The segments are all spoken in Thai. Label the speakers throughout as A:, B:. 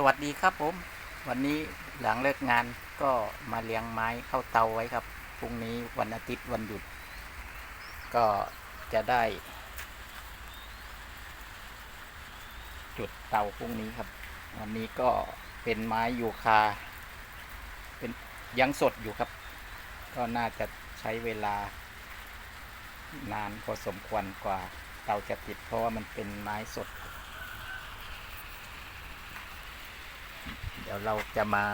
A: สวัสดีครับผม วันนี้หลังเลิกงานก็มาเลี้ยงไม้เข้าเตาไว้ครับพรุ่งนี้วันอาทิตย์วันหยุด ก็จะได้ จุดเตาพรุ่งนี้ครับ วันนี้ก็เป็นไม้ยูคา เป็นยังสดอยู่ครับ ก็น่าจะใช้เวลานานพอสมควรกว่าเตาจะติดเพราะว่ามันเป็นไม้สด เดี๋ยวเราจะมา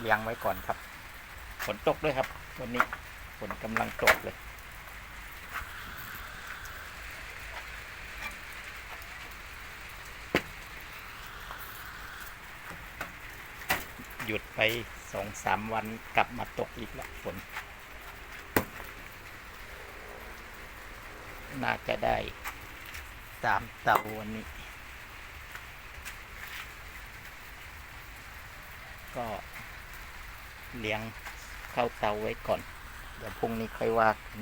A: เลี้ยงไว้ก่อนครับ ฝนตกด้วยครับ วันนี้ฝนกำลังตกเลย หยุดไปสองสามวันกลับมาตกอีกแล้วฝน น่าจะได้ตามเตาวันนี้ ก็เลี้ยงเข้าเตาไว้ก่อน เดี๋ยวพรุ่งนี้ค่อยว่ากัน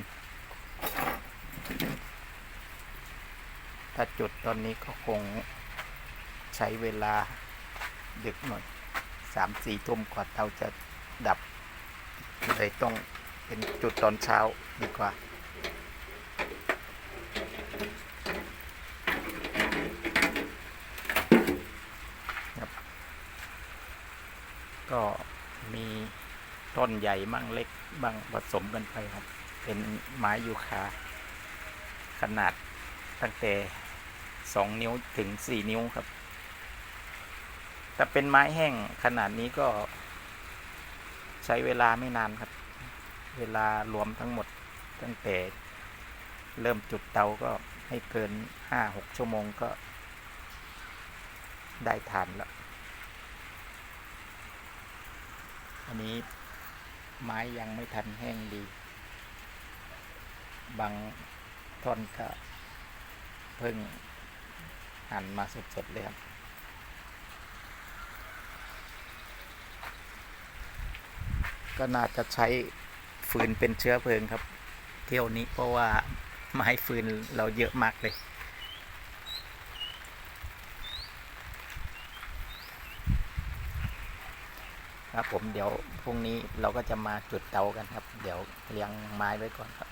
A: ถ้าจุดตอนนี้ก็คงใช้เวลาดึกหน่อยสามสี่ทุ่มกว่าเตาจะดับเลยต้องเป็นจุดตอนเช้าดีกว่า ก็มีต้นใหญ่มั่งเล็กบ้างผสมกันไปครับ เป็นไม้ยูคาขนาดตั้งแต่สองนิ้วถึงสี่นิ้วครับถ้าเป็นไม้แห้งขนาดนี้ก็ใช้เวลาไม่นานครับ เวลารวมทั้งหมดตั้งแต่เริ่มจุดเตาก็ไม่เกินห้าหกชั่วโมงก็ได้ทานแล้ว อันนี้ไม้ยังไม่ทันแห้งดี บางท่อนก็เพิ่งหั่นมาสดๆเลยครับก็น่าจะใช้ฟืนเป็นเชื้อเพลิงครับ เที่ยวนี้เพราะว่าไม้ฟืนเราเยอะมากเลย ครับผมเดี๋ยวพรุ่งนี้เราก็จะมาจุดเตากันครับ เดี๋ยวเลี้ยงไม้ไว้ก่อนครับ